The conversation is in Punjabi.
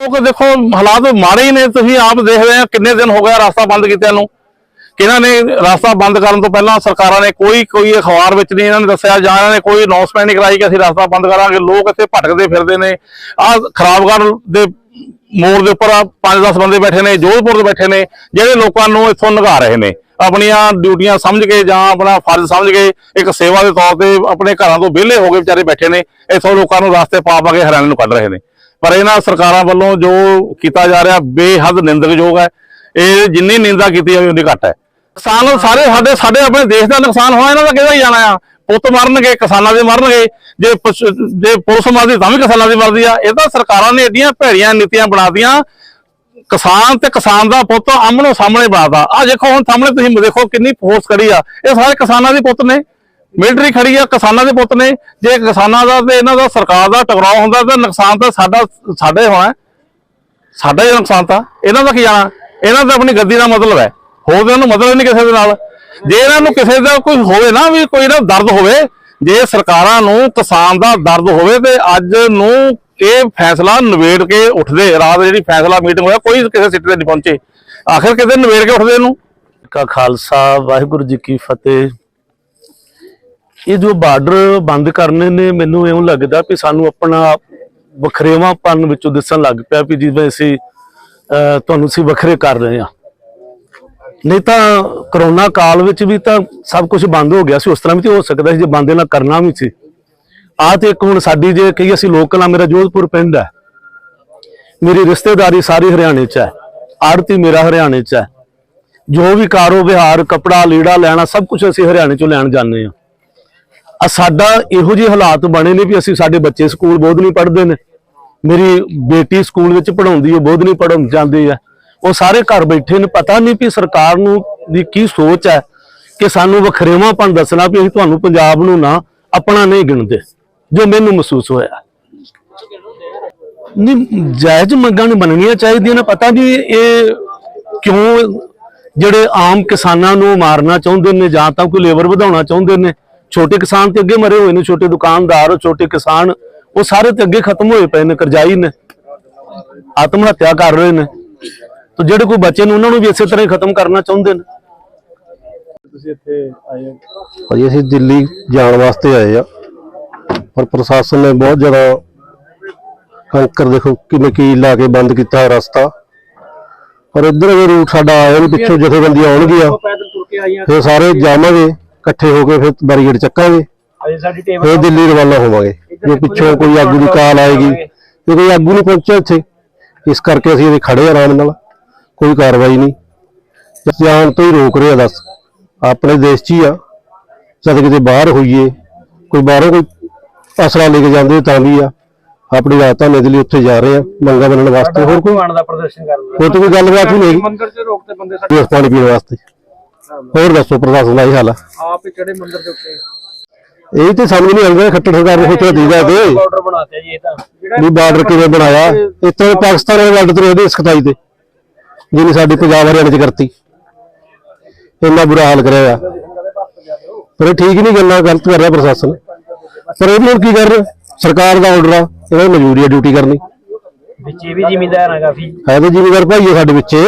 ਲੋਕ ਦੇਖੋ, ਹਾਲਾਤ ਮਾੜੇ ਹੀ ਨੇ, ਤੁਸੀਂ ਆਪ ਦੇਖਦੇ ਆ ਕਿੰਨੇ ਦਿਨ ਹੋ ਗਿਆ ਰਸਤਾ ਬੰਦ ਕੀਤਿਆਂ ਨੂੰ। ਕਿਹਨਾਂ ਨੇ ਰਸਤਾ ਬੰਦ ਕਰਨ ਤੋਂ ਪਹਿਲਾਂ ਸਰਕਾਰਾਂ ਨੇ ਕੋਈ ਕੋਈ ਅਖਬਾਰ ਵਿੱਚ ਨਹੀਂ ਇਹਨਾਂ ਨੇ ਦੱਸਿਆ, ਜਾਂ ਇਹਨਾਂ ਨੇ ਕੋਈ ਅਨਾਉਂਸਮੈਂਟ ਨਹੀਂ ਕਰਾਈ ਕਿ ਅਸੀਂ ਰਸਤਾ ਬੰਦ ਕਰਾਂਗੇ। ਲੋਕ ਇੱਥੇ ਭਟਕਦੇ ਫਿਰਦੇ ਨੇ। ਆ ਖਰਾਬਗੜ੍ਹ ਦੇ ਮੋੜ ਦੇ ਉੱਪਰ 5-10 ਬੰਦੇ ਬੈਠੇ ਨੇ, ਜੋਧਪੁਰ ਦੇ ਬੈਠੇ ਨੇ, ਜਿਹੜੇ ਲੋਕਾਂ ਨੂੰ ਇੱਥੋਂ ਨਗਾ ਰਹੇ ਨੇ। ਆਪਣੀਆਂ ਡਿਊਟੀਆਂ ਸਮਝ ਕੇ ਜਾਂ ਆਪਣਾ ਫਰਜ਼ ਸਮਝ ਕੇ ਇੱਕ ਸੇਵਾ ਦੇ ਤੌਰ ਤੇ ਆਪਣੇ ਘਰਾਂ ਤੋਂ ਵਿਹਲੇ ਹੋ ਕੇ ਵਿਚਾਰੇ ਬੈਠੇ ਨੇ। ਇੱਥੋਂ ਲੋਕਾਂ ਨੂੰ ਰਸਤੇ ਪਾ ਪਾ ਕੇ ਹਰਿਆਣੇ ਨੂੰ ਕੱਢ ਰਹੇ ਨੇ। ਪਰ ਇਹਨਾਂ ਸਰਕਾਰਾਂ ਵੱਲੋਂ ਜੋ ਕੀਤਾ ਜਾ ਰਿਹਾ ਬੇਹੱਦ ਨਿੰਦਕਯੋਗ ਹੈ। ਇਹ ਜਿੰਨੀ ਨਿੰਦਾ ਕੀਤੀ ਜਾਵੇ ਉਨੀ ਘੱਟ ਹੈ। ਕਿਸਾਨ ਸਾਰੇ ਸਾਡੇ ਸਾਡੇ ਆਪਣੇ ਦੇਸ਼ ਦਾ ਨੁਕਸਾਨ ਹੋਇਆ ਇਹਨਾਂ ਦਾ ਕਿਹਦਾ ਹੀ ਜਾਣਾ ਆ? ਪੁੱਤ ਮਰਨਗੇ ਕਿਸਾਨਾਂ ਦੇ ਮਰਨਗੇ। ਜੇ ਜੇ ਪੁਲਿਸ ਮਰਦੀ ਤਾਂ ਵੀ ਕਿਸਾਨਾਂ ਦੀ ਮਰਦੀ ਆ। ਇਹ ਤਾਂ ਸਰਕਾਰਾਂ ਨੇ ਏਡੀਆਂ ਭੈੜੀਆਂ ਨੀਤੀਆਂ ਬਣਾਤੀਆਂ। ਕਿਸਾਨ ਤੇ ਕਿਸਾਨ ਦਾ ਪੁੱਤ ਆਮਣੋ ਸਾਹਮਣੇ ਬਣਾਤਾ। ਆ ਦੇਖੋ ਹੁਣ ਸਾਹਮਣੇ ਤੁਸੀਂ ਦੇਖੋ ਕਿੰਨੀ ਫੋਰਸ ਖੜੀ ਆ। ਇਹ ਸਾਰੇ ਕਿਸਾਨਾਂ ਦੇ ਪੁੱਤ ਨੇ। ਮਿਲਟਰੀ ਖੜੀ ਆ, ਕਿਸਾਨਾਂ ਦੇ ਪੁੱਤ ਨੇ। ਜੇ ਕਿਸਾਨਾਂ ਦਾ ਤੇ ਇਹਨਾਂ ਦਾ ਸਰਕਾਰ ਦਾ ਟਕਰਾਅ ਹੁੰਦਾ ਤਾਂ ਨੁਕਸਾਨ ਤਾਂ ਸਾਡਾ ਸਾਡੇ ਹੋਣਾ ਸਾਡਾ ਹੀ ਨੁਕਸਾਨ ਤਾਂ। ਇਹਨਾਂ ਦਾ ਕੀ ਜਾਣਾ? ਇਹਨਾਂ ਦਾ ਆਪਣੀ ਗੱਦੀ ਦਾ ਮਤਲਬ ਹੈ। ਹੋਰ ਤਾਂ ਇਹਨੂੰ ਮਤਲਬ ਨਹੀਂ ਕਿਸੇ ਦੇ ਨਾਲ। ਜੇ ਇਹਨਾਂ ਨੂੰ ਕਿਸੇ ਦਾ ਕੋਈ ਹੋਵੇ ਨਾ ਵੀ ਕੋਈ ਨਾ ਦਰਦ ਹੋਵੇ, ਜੇ ਸਰਕਾਰਾਂ ਨੂੰ ਕਿਸਾਨ ਦਾ ਦਰਦ ਹੋਵੇ ਤੇ ਅੱਜ ਨੂੰ ਇਹ ਫੈਸਲਾ ਨਿਬੇੜ ਕੇ ਉੱਠਦੇ, ਰਾਤ ਜਿਹੜੀ ਫੈਸਲਾ ਮੀਟਿੰਗ ਹੋਇਆ, ਕੋਈ ਕਿਸੇ ਸਿੱਟੇ ਤੇ ਨਹੀਂ ਪਹੁੰਚੇ। ਆਖਿਰ ਕਿਤੇ ਨਿਬੇੜ ਕੇ ਉੱਠਦੇ ਇਹਨੂੰ? ਕਾ ਖਾਲਸਾ, ਵਾਹਿਗੁਰੂ ਜੀ ਕੀ ਫਤਿਹ। ਇਹ ਜੋ ਬਾਰਡਰ ਬੰਦ ਕਰਨੇ ਨੇ, ਮੈਨੂੰ ਇਉਂ ਲੱਗਦਾ ਕਿ ਸਾਨੂੰ ਆਪਣਾ ਵਖਰੇਵਾਪਨ ਵਿੱਚੋਂ ਦਿਸਣ ਲੱਗ ਪਿਆ ਵੀ ਜਿਵੇਂ ਅਸੀਂ ਤੁਹਾਨੂੰ ਅਸੀਂ ਵੱਖਰੇ ਕਰ ਰਹੇ ਹਾਂ। ਨਹੀਂ ਤਾਂ ਕਰੋਨਾ ਕਾਲ ਵਿੱਚ ਵੀ ਤਾਂ ਸਭ ਕੁਝ ਬੰਦ ਹੋ ਗਿਆ ਸੀ, ਉਸ ਤਰ੍ਹਾਂ ਵੀ ਤੇ ਹੋ ਸਕਦਾ ਸੀ ਜੇ ਬੰਦ ਨਾ ਕਰਨਾ ਵੀ ਸੀ। ਆ ਤੇ ਇੱਕ ਹੁਣ ਸਾਡੀ ਜੇ ਕਹੀ ਅਸੀਂ ਲੋਕਲ ਆ ਮੇਰਾ ਜੋਧਪੁਰ ਪਿੰਡ ਹੈ। ਮੇਰੀ ਰਿਸ਼ਤੇਦਾਰੀ ਸਾਰੀ ਹਰਿਆਣੇ 'ਚ ਹੈ। ਆੜਤੀ ਮੇਰਾ ਹਰਿਆਣੇ 'ਚ ਹੈ। ਜੋ ਵੀ ਕਾਰੋ ਵਿਹਾਰ ਕਪੜਾ, ਲੀੜਾ ਲੈਣਾ, ਸਭ ਕੁਝ ਅਸੀਂ ਹਰਿਆਣੇ ਚੋਂ ਲੈਣ ਜਾਂਦੇ ਆ ਆ ਸਾਡਾ ਇਹੋ ਜਿਹੇ ਹਾਲਾਤ ਬਣੇ ਨੇ ਵੀ ਅਸੀਂ ਸਾਡੇ ਬੱਚੇ ਸਕੂਲ ਬਹੁਤ ਨਹੀਂ ਪੜ੍ਹਦੇ ਨੇ। ਮੇਰੀ ਬੇਟੀ ਸਕੂਲ ਵਿੱਚ ਪੜਾਉਂਦੀ ਹੈ ਬਹੁਤ ਨਹੀਂ ਪੜਨ ਜਾਂਦੀ ਹੈ। ਉਹ ਸਾਰੇ ਘਰ ਬੈਠੇ ਨੇ, ਪਤਾ ਨਹੀਂ ਵੀ ਸਰਕਾਰ ਨੂੰ ਦੀ ਕੀ ਸੋਚ ਹੈ ਕਿ ਸਾਨੂੰ ਵਖਰੇਵਾਂਪਣ ਦੱਸਣਾ ਵੀ ਅਸੀਂ ਤੁਹਾਨੂੰ ਪੰਜਾਬ ਨੂੰ ਨਾ ਆਪਣਾ ਨਹੀਂ ਗਿਣਦੇ, ਜੋ ਮੈਨੂੰ ਮਹਿਸੂਸ ਹੋਇਆ। ਨਹੀਂ, ਜਾਇਜ਼ ਮੰਗਾਂ ਨੂੰ ਮੰਨਣੀਆਂ ਚਾਹੀਦੀਆਂ ਨੇ। ਪਤਾ ਨਹੀਂ ਇਹ ਕਿਉਂ ਜਿਹੜੇ ਆਮ ਕਿਸਾਨਾਂ ਨੂੰ ਮਾਰਨਾ ਚਾਹੁੰਦੇ ਨੇ ਜਾਂ ਤਾਂ ਕੋਈ ਲੇਬਰ ਵਧਾਉਣਾ ਚਾਹੁੰਦੇ ਨੇ। ਛੋਟੇ ਕਿਸਾਨ ਤੇ ਅੱਗੇ ਮਰੇ ਹੋਏ ਨੇ ਛੋਟੇ ਦੁਕਾਨਦਾਰ ਛੋਟੇ ਕਿਸਾਨ ਉਹ ਸਾਰੇ ਤੇ ਅੱਗੇ ਖਤਮ ਹੋਏ ਪਏ ਨੇ ਕਰਜ਼ਾਈ ਨੇ ਆਤਮ ਹੱਤਿਆ ਕਰ ਰਹੇ ਨੇ। ਤੇ ਜਿਹੜੇ ਕੋਈ ਬੱਚੇ ਨੇ ਉਹਨਾਂ ਨੂੰ ਵੀ ਇਸੇ ਤਰ੍ਹਾਂ ਹੀ ਖਤਮ ਕਰਨਾ ਚਾਹੁੰਦੇ ਨੇ। ਭਾਜੀ ਅਸੀਂ ਦਿੱਲੀ ਜਾਣ ਵਾਸਤੇ ਆਏ ਆ। ਪਰ ਪ੍ਰਸ਼ਾਸਨ ਨੇ ਬਹੁਤ ਜ਼ਿਆਦਾ ਕੰਕਰ ਦੇਖੋ ਕਿਵੇਂ ਕੀ ਲਾ ਕੇ ਬੰਦ ਕੀਤਾ ਰਸਤਾ। ਪਰ ਇੱਧਰ ਅਗਰ ਰੂਟ ਸਾਡਾ ਆਇਆ ਨਹੀਂ ਪਿੱਛੋਂ ਜਥੇਬੰਦੀਆਂ ਆਉਣਗੀਆਂ ਫਿਰ ਸਾਰੇ ਜਾਵਾਂਗੇ। ਇਕੱਠੇ ਹੋ ਕੇ ਫਿਰ ਬੈਰੀਗੇਡ ਚੱਕਾਂਗੇ। ਫਿਰ ਦਿੱਲੀ ਰਵਾਨਾ ਹੋਵਾਂਗੇ। ਜੇ ਪਿੱਛੋਂ ਕੋਈ ਆਗੂ ਦੀ ਕਾਲ ਆਏਗੀ ਤੇ ਕੋਈ ਆਗੂ ਨਹੀਂ ਪਹੁੰਚਿਆ ਇੱਥੇ। ਇਸ ਕਰਕੇ ਅਸੀਂ ਇੱਥੇ ਖੜੇ ਆਰਾਮ ਨਾਲ। ਕੋਈ ਕਾਰਵਾਈ ਨਹੀਂ। ਜਾਣ ਤੋਂ ਹੀ ਰੋਕ ਰਿਹਾ ਦੱਸ। ਆਪਣੇ ਦੇਸ਼ 'ਚ ਹੀ ਆ। ਜਦ ਕਿਤੇ ਬਾਹਰ ਹੋਈਏ ਕੋਈ ਬਾਹਰੋਂ ਕੋਈ ਅਸਲਾ ਲੈ ਕੇ ਜਾਂਦੇ ਤਾਂ ਵੀ ਆ। ਆਪਣੀ ਰਾਜਧਾਨੀ ਦੇ ਲਈ ਉੱਥੇ ਜਾ ਰਹੇ ਆ ਮੰਗਾ ਬਣਨ ਵਾਸਤੇ। ਹੋਰ ਕੋਈ? ਮਾਣ ਦਾ ਪ੍ਰਦਰਸ਼ਨ ਕਰਨ ਕੋਈ ਗੱਲਬਾਤ ਹੀ ਨਹੀਂ ਮੰਦਿਰ 'ਚ ਰੋਕਦੇ ਬੰਦੇ ਸਾਡੇ ਪਾਣੀ ਪੀਣ ਵਾਸਤੇ। ਹੋਰ ਦੱਸੋ ਪ੍ਰਸ਼ਾਸਨ ਦਾ ਇਹ ਹਾਲ ਆ? ਆਪ ਹੀ ਚੜੇ ਮੰਦਿਰ ਦੇ ਉੱਤੇ? ਇਹ ਤੇ ਸਾਨੂੰ ਨਹੀਂ ਆਉਂਦਾ ਖੱਟੜ ਸਰਕਾਰ ਨੂੰ ਸੋਚਣਾ ਚਾਹੀਦਾ ਤੇ ਬਾਰਡਰ ਬਣਾਤੇ ਜੀ ਇਹ ਤਾਂ। ਵੀ ਬਾਰਡਰ ਕਿਵੇਂ ਬਣਾਇਆ? ਇੱਥੇ ਪਾਕਿਸਤਾਨ ਦੇ ਬਾਰਡਰ ਤੇ ਉਹਦੀ ਸਖਤਾਈ ਤੇ ਜਿਹਨੇ ਸਾਡੀ ਪੰਜਾਬ ਹਰਿਆਣੇ ਚ ਕਰਤੀ। ਇੰਨਾ ਬੁਰਾ ਹਾਲ ਕਰਿਆ ਆ। ਪਰ ਠੀਕ ਨਹੀਂ ਗੱਲਾਂ ਗਲਤ ਕਰ ਰਿਹਾ ਪ੍ਰਸ਼ਾਸਨ। ਪਰ ਇਹ ਹੁਣ ਕੀ ਕਰ ਰਿਹਾ? ਸਰਕਾਰ ਦਾ ਆਰਡਰ ਆ ਇਹਨਾਂ ਦੀ ਮਜਬੂਰੀ ਆ ਡਿਊਟੀ ਕਰਨੀ। ਵਿੱਚ ਇਹ ਵੀ ਜ਼ਿਮੀਂਦਾਰ ਆ ਕਾਫੀ। ਹੈ ਤਾਂ ਜ਼ਿਮੀਦਾਰ ਭਾਈ ਆ ਸਾਡੇ ਵਿੱਚੇ